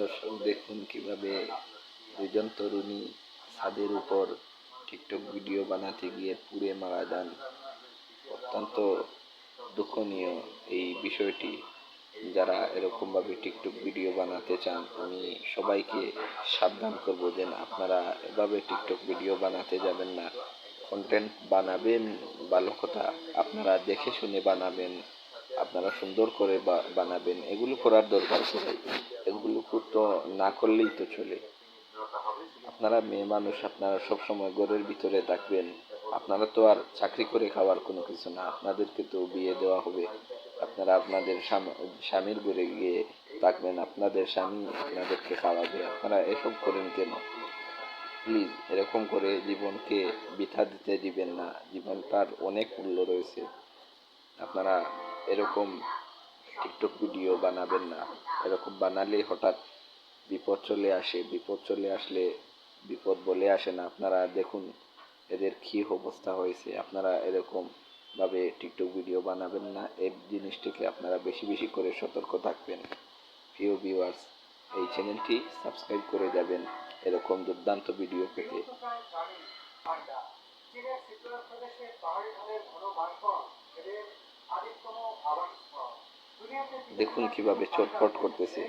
দর্শক দেখুন কীভাবে দুজন তরুণী ছাদের উপর টিকটক ভিডিও বানাতে গিয়ে পুড়ে মারা যান। অত্যন্ত দুঃখনীয় এই বিষয়টি। যারা এরকমভাবে টিকটক ভিডিও বানাতে চান, আমি সবাইকে সাবধান করব যে আপনারা এভাবে টিকটক ভিডিও বানাতে যাবেন না। কন্টেন্ট বানাবেন, ভালো কথা, আপনারা দেখে শুনে বানাবেন, আপনারা সুন্দর করে বানাবেন, এগুলো করার দরকার ছিল এগুলো তো না করলেই তো চলে। আপনারা মেয়ে মানুষ, আপনারা সব সময় ঘরের ভিতরে থাকবেন। আপনারা তো আর চাকরি করে খাওয়ার কোনো কিছু না। আপনাদেরকে তো বিয়ে দেওয়া হবে। আপনারা আপনাদের স্বামীর ঘরে গিয়ে থাকবেন। আপনাদের স্বামী আপনাদেরকে খাওয়াবে। আপনারা এসব করেন কেন? প্লিজ, এরকম করে জীবনকে বৃথা দিতে দিবেন না। জীবনটার অনেক মূল্য রয়েছে। আপনারা এরকম টিকটক ভিডিও বানাবেন না। এরকম বানালে হঠাৎ বিপদ চলে আসে। বিপদ চলে আসলে বিপদ বলে আসে না। আপনারা দেখুন এদের কি অবস্থা হয়েছে। আপনারা এরকম ভাবে টিকটক ভিডিও বানাবেন না। এই জিনিসটিকে আপনারা বেশি বেশি করে সতর্ক থাকবেন। প্রিয় ভিউয়ার্স এই চ্যানেলটি সাবস্ক্রাইব করে যাবেন। এরকম দুর্দান্ত ভিডিও পেতে। দুনিয়াতে দেখুন কীভাবে চটপট করতেছে।